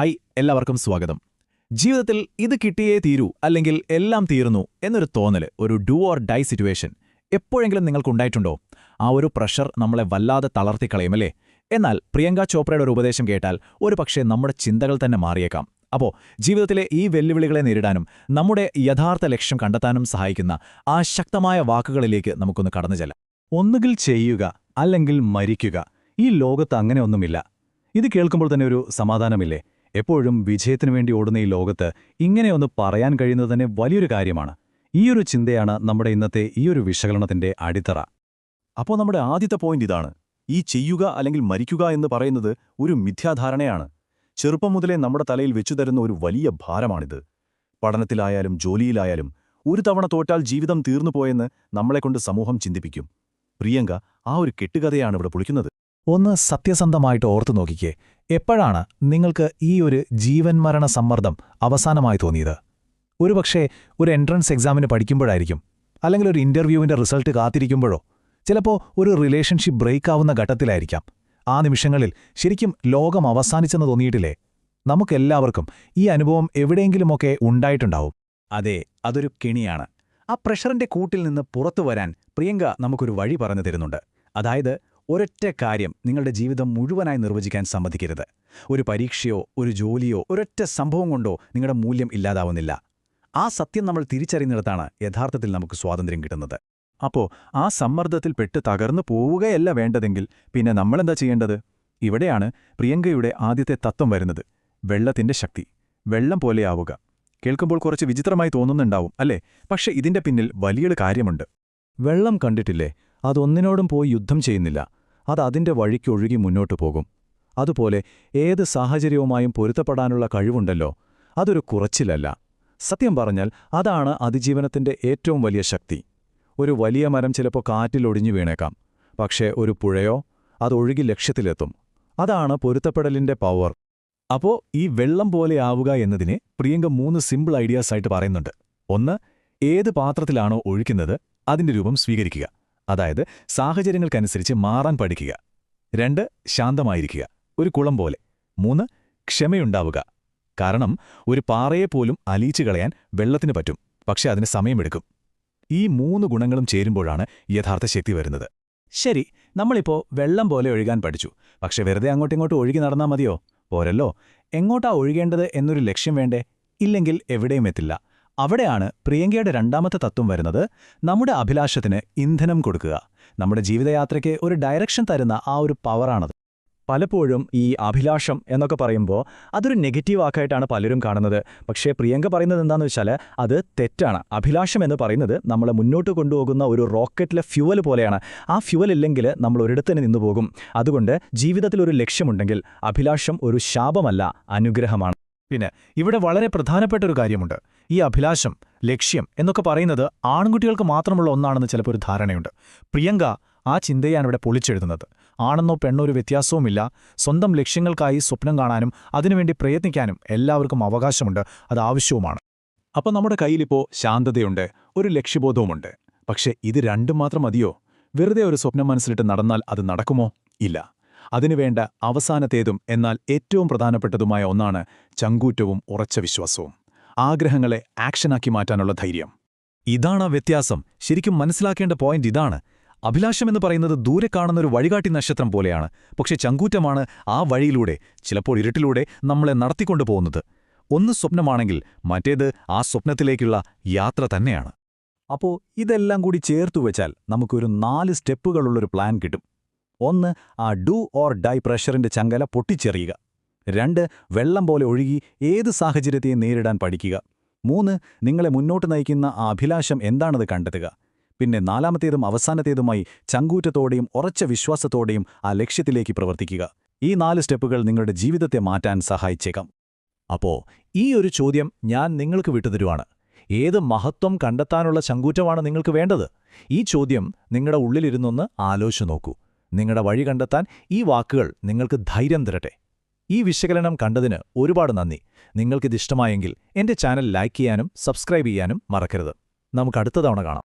Hi എല്ലാവർക്കും സ്വാഗതം. ജീവിതത്തിൽ ഇത് കിട്ടിയേ തീരൂ അല്ലെങ്കിൽ എല്ലാം തീർന്നു എന്നൊരു തോന്നൽ ഒരു ഡു ഓർ ഡൈ സിറ്റുവേഷൻ എപ്പോഴെങ്കിലും നിങ്ങൾക്കുണ്ടായിട്ടുണ്ടോ? ആ ഒരു പ്രഷർ നമ്മളെ വല്ലാതെ തളർത്തിക്കളയുമല്ലേ? എന്നാൽ പ്രിയങ്ക ചോപ്രയുടെ ഒരു ഉപദേശം കേട്ടാൽ ഒരു പക്ഷേ നമ്മുടെ ചിന്തകൾ തന്നെ മാറിയേക്കാം. അപ്പോൾ ജീവിതത്തിലെ ഈ വെല്ലുവിളികളെ നേരിടാനും നമ്മുടെ യഥാർത്ഥ ലക്ഷ്യം കണ്ടെത്താനും സഹായിക്കുന്ന ആ ശക്തമായ വാക്കുകളിലേക്ക് നമുക്കൊന്ന് കടന്നു ചെല്ലാം. ഒന്നുകിൽ ചെയ്യുക അല്ലെങ്കിൽ മരിക്കുക. ഈ ലോകത്ത് അങ്ങനെയൊന്നുമില്ല. ഇത് കേൾക്കുമ്പോൾ തന്നെ ഒരു സമാധാനമില്ലേ? എപ്പോഴും വിജയത്തിനു വേണ്ടി ഓടുന്ന ഈ ലോകത്ത് ഇങ്ങനെയൊന്ന് പറയാൻ കഴിയുന്നത് തന്നെ വലിയൊരു കാര്യമാണ്. ഈയൊരു ചിന്തയാണ് നമ്മുടെ ഇന്നത്തെ ഈയൊരു വിശകലനത്തിന്റെ അടിത്തറ. അപ്പോൾ നമ്മുടെ ആദ്യത്തെ പോയിന്റ് ഇതാണ്. ഈ ചെയ്യുക അല്ലെങ്കിൽ മരിക്കുക എന്ന് പറയുന്നത് ഒരു മിഥ്യാധാരണയാണ്. ചെറുപ്പം മുതലേ നമ്മുടെ തലയിൽ വെച്ചു തരുന്ന ഒരു വലിയ ഭാരമാണിത്. പഠനത്തിലായാലും ജോലിയിലായാലും ഒരു തവണ തോറ്റാൽ ജീവിതം തീർന്നുപോയെന്ന് നമ്മളെക്കൊണ്ട് സമൂഹം ചിന്തിപ്പിക്കും. പ്രിയങ്ക ആ ഒരു കെട്ടുകഥയാണ് ഇവിടെ പൊളിക്കുന്നത്. ഒന്ന് സത്യസന്ധമായിട്ട് ഓർത്തു നോക്കിക്കേ. എപ്പോഴാണ് നിങ്ങൾക്ക് ഈ ഒരു ജീവൻ മരണ സമ്മർദ്ദം അവസാനമായി തോന്നിയത്? ഒരുപക്ഷേ ഒരു എൻട്രൻസ് എക്സാമിന് പഠിക്കുമ്പോഴായിരിക്കും അല്ലെങ്കിൽ ഒരു ഇന്റർവ്യൂവിന്റെ റിസൾട്ട് കാത്തിരിക്കുമ്പോഴോ ചിലപ്പോൾ ഒരു റിലേഷൻഷിപ്പ് ബ്രേക്ക് ആവുന്ന ഘട്ടത്തിലായിരിക്കാം. ആ നിമിഷങ്ങളിൽ ശരിക്കും ലോകം അവസാനിച്ചെന്ന് തോന്നിയിട്ടില്ലേ? നമുക്കെല്ലാവർക്കും ഈ അനുഭവം എവിടെയെങ്കിലുമൊക്കെ ഉണ്ടായിട്ടുണ്ടാവും. അതെ അതൊരു കെണിയാണ്. ആ പ്രഷറിന്റെ കൂട്ടിൽ നിന്ന് പുറത്തു വരാൻ പ്രിയങ്ക നമുക്കൊരു വഴി പറഞ്ഞു തരുന്നുണ്ട്. അതായത് ഒരൊറ്റ കാര്യം നിങ്ങളുടെ ജീവിതം മുഴുവനായി നിർവചിക്കാൻ സമ്മതിക്കരുത്. ഒരു പരീക്ഷയോ ഒരു ജോലിയോ ഒരൊറ്റ സംഭവം കൊണ്ടോ നിങ്ങളുടെ മൂല്യം ഇല്ലാതാവുന്നില്ല. ആ സത്യം നമ്മൾ തിരിച്ചറിയുന്നിടത്താണ് യഥാർത്ഥത്തിൽ നമുക്ക് സ്വാതന്ത്ര്യം കിട്ടുന്നത്. അപ്പോ ആ സമ്മർദ്ദത്തിൽ പെട്ട് തകർന്നു പോവുകയല്ല വേണ്ടതെങ്കിൽ പിന്നെ നമ്മളെന്താ ചെയ്യേണ്ടത്? ഇവിടെയാണ് പ്രിയങ്കയുടെ ആദ്യത്തെ തത്വം വരുന്നത്. വെള്ളത്തിന്റെ ശക്തി. വെള്ളം പോലെയാവുക. കേൾക്കുമ്പോൾ കുറച്ച് വിചിത്രമായി തോന്നുന്നുണ്ടാവും അല്ലേ? പക്ഷെ ഇതിന്റെ പിന്നിൽ വലിയൊരു കാര്യമുണ്ട്. വെള്ളം കണ്ടിട്ടില്ലേ? അതൊന്നിനോടും പോയി യുദ്ധം ചെയ്യുന്നില്ല. അത് വഴിക്ക് വഴിക്കൊഴുകി മുന്നോട്ട് പോകും. അതുപോലെ ഏത് സാഹചര്യവുമായും പൊരുത്തപ്പെടാനുള്ള കഴിവുണ്ടല്ലോ അതൊരു കുറച്ചിലല്ല. സത്യം പറഞ്ഞാൽ അതാണ് അതിജീവനത്തിന്റെ ഏറ്റവും വലിയ ശക്തി. ഒരു വലിയ മരം ചിലപ്പോൾ കാറ്റിലൊടിഞ്ഞു വീണേക്കാം പക്ഷേ ഒരു പുഴയോ അതൊഴുകി ലക്ഷ്യത്തിലെത്തും. അതാണ് പൊരുത്തപ്പെടലിന്റെ പവർ. അപ്പോൾ ഈ വെള്ളം പോലെ ആവുക എന്നതിനെ പ്രിയങ്ക മൂന്ന് സിമ്പിൾ ഐഡിയാസ് ആയിട്ട് പറയുന്നുണ്ട്. ഒന്ന് ഏത് പാത്രത്തിലാണോ ഒഴിക്കുന്നത് അതിന്റെ രൂപം സ്വീകരിക്കുക. അതായത് സാഹചര്യങ്ങൾക്കനുസരിച്ച് മാറാൻ പഠിക്കുക. രണ്ട് ശാന്തമായിരിക്കുക. ഒരു കുളം പോലെ. മൂന്ന് ക്ഷമയുണ്ടാവുക. കാരണം ഒരു പാറയെപ്പോലും അലീച്ചു കളയാൻ വെള്ളത്തിന് പറ്റും. പക്ഷെ അതിന് സമയമെടുക്കും. ഈ മൂന്ന് ഗുണങ്ങളും ചേരുമ്പോഴാണ് യഥാർത്ഥ ശക്തി വരുന്നത്. ശരി നമ്മളിപ്പോ വെള്ളം പോലെ ഒഴുകാൻ പഠിച്ചു. പക്ഷെ വെറുതെ അങ്ങോട്ടിങ്ങോട്ട് ഒഴുകി നടന്നാൽ മതിയോ? പോരല്ലോ. എങ്ങോട്ടാ ഒഴുകേണ്ടത് എന്നൊരു ലക്ഷ്യം വേണ്ടേ? ഇല്ലെങ്കിൽ എവിടെയും എത്തില്ല. അവിടെയാണ് പ്രിയങ്കയുടെ രണ്ടാമത്തെ തത്വം വരുന്നത് നമ്മുടെ അഭിലാഷത്തിന് ഇന്ധനം കൊടുക്കുക. നമ്മുടെ ജീവിതയാത്രയ്ക്ക് ഒരു ഡയറക്ഷൻ തരുന്ന ആ ഒരു പവറാണത് പലപ്പോഴും ഈ അഭിലാഷം എന്നൊക്കെ പറയുമ്പോൾ അതൊരു നെഗറ്റീവ് ആക്കായിട്ടാണ് പലരും കാണുന്നത്. പക്ഷേ പ്രിയങ്ക പറയുന്നത് എന്താണെന്ന് വെച്ചാൽ അത് തെറ്റാണ്. അഭിലാഷം എന്ന് പറയുന്നത് നമ്മളെ മുന്നോട്ട് കൊണ്ടുപോകുന്ന ഒരു റോക്കറ്റിലെ ഫ്യുവൽ പോലെയാണ്. ആ ഫ്യുവൽ ഇല്ലെങ്കിൽ നമ്മൾ ഒരിടത്ത് തന്നെ നിന്നുപോകും അതുകൊണ്ട് ജീവിതത്തിൽ ഒരു ലക്ഷ്യമുണ്ടെങ്കിൽ അഭിലാഷം ഒരു ശാപമല്ല അനുഗ്രഹമാണ്. പിന്നെ ഇവിടെ വളരെ പ്രധാനപ്പെട്ട ഒരു കാര്യമുണ്ട്. ഈ അഭിലാഷം ലക്ഷ്യം എന്നൊക്കെ പറയുന്നത് ആൺകുട്ടികൾക്ക് മാത്രമുള്ള ഒന്നാണെന്ന് ചിലപ്പോൾ ഒരു ധാരണയുണ്ട്. പ്രിയങ്ക ആ ചിന്തയാണ് ഇവിടെ പൊളിച്ചെഴുതുന്നത്. ആണെന്നോ പെണ്ണോ ഒരു വ്യത്യാസവുമില്ല. സ്വന്തം ലക്ഷ്യങ്ങൾക്കായി സ്വപ്നം കാണാനും അതിനുവേണ്ടി പ്രയത്നിക്കാനും എല്ലാവർക്കും അവകാശമുണ്ട്. അത് ആവശ്യവുമാണ്. അപ്പോൾ നമ്മുടെ കയ്യിലിപ്പോൾ ശാന്തതയുണ്ട് ഒരു ലക്ഷ്യബോധവുമുണ്ട്. പക്ഷേ ഇത് രണ്ടും മാത്രം മതിയോ? വെറുതെ ഒരു സ്വപ്നം മനസ്സിലിട്ട് നടന്നാൽ അത് നടക്കുമോ? ഇല്ല. അതിനുവേണ്ട അവസാനത്തേതും എന്നാൽ ഏറ്റവും പ്രധാനപ്പെട്ടതുമായ ഒന്നാണ് ചങ്കൂറ്റവും ഉറച്ച വിശ്വാസവും. ആഗ്രഹങ്ങളെ ആക്ഷനാക്കി മാറ്റാനുള്ള ധൈര്യം. ഇതാണ് വ്യത്യാസം. ശരിക്കും മനസ്സിലാക്കേണ്ട പോയിന്റ് ഇതാണ്. അഭിലാഷമെന്ന് പറയുന്നത് ദൂരെ കാണുന്നൊരു വഴികാട്ടി നക്ഷത്രം പോലെയാണ്. പക്ഷെ ചങ്കൂറ്റമാണ് ആ വഴിയിലൂടെ ചിലപ്പോൾ ഇരുട്ടിലൂടെ നമ്മളെ നടത്തിക്കൊണ്ടു പോകുന്നത്. ഒന്ന് സ്വപ്നമാണെങ്കിൽ മറ്റേത് ആ സ്വപ്നത്തിലേക്കുള്ള യാത്ര തന്നെയാണ്. അപ്പോൾ ഇതെല്ലാം കൂടി ചേർത്തു വെച്ചാൽ നമുക്കൊരു നാല് സ്റ്റെപ്പുകളുള്ളൊരു പ്ലാൻ കിട്ടും. ഒന്ന് ആ ഡു ഓർ ഡൈ പ്രഷറിന്റെ ചങ്കല പൊട്ടിച്ചെറിയുക. രണ്ട് വെള്ളം പോലെ ഒഴുകി ഏത് സാഹചര്യത്തെയും നേരിടാൻ പഠിക്കുക. മൂന്ന് നിങ്ങളെ മുന്നോട്ട് നയിക്കുന്ന ആ അഭിലാഷം എന്താണെന്ന് കണ്ടെത്തുക. പിന്നെ നാലാമത്തേതും അവസാനത്തേതുമായി ചങ്കൂറ്റത്തോടെയും ഉറച്ച വിശ്വാസത്തോടെയും ആ ലക്ഷ്യത്തിലേക്ക് പ്രവർത്തിക്കുക. ഈ നാല് സ്റ്റെപ്പുകൾ നിങ്ങളുടെ ജീവിതത്തെ മാറ്റാൻ സഹായിച്ചേക്കാം. അപ്പോ ഈ ഒരു ചോദ്യം ഞാൻ നിങ്ങൾക്ക് വിട്ടുതരുവാണ്. ഏത് മഹത്വം കണ്ടെത്താനുള്ള ചങ്കൂറ്റമാണ് നിങ്ങൾക്ക് വേണ്ടത്? ഈ ചോദ്യം നിങ്ങളുടെ ഉള്ളിലിരുന്നൊന്ന് ആലോചിച്ചു നോക്കൂ. നിങ്ങളുടെ വഴി കണ്ടെത്താൻ ഈ വാക്കുകൾ നിങ്ങൾക്ക് ധൈര്യം തരട്ടെ. ഈ വിശകലനം കണ്ടതിന് ഒരുപാട് നന്ദി. നിങ്ങൾക്കിതിഷ്ടമായെങ്കിൽ എന്റെ ചാനൽ ലൈക്ക് ചെയ്യാനും സബ്സ്ക്രൈബ് ചെയ്യാനും മറക്കരുത്. നമുക്ക് അടുത്ത തവണ കാണാം.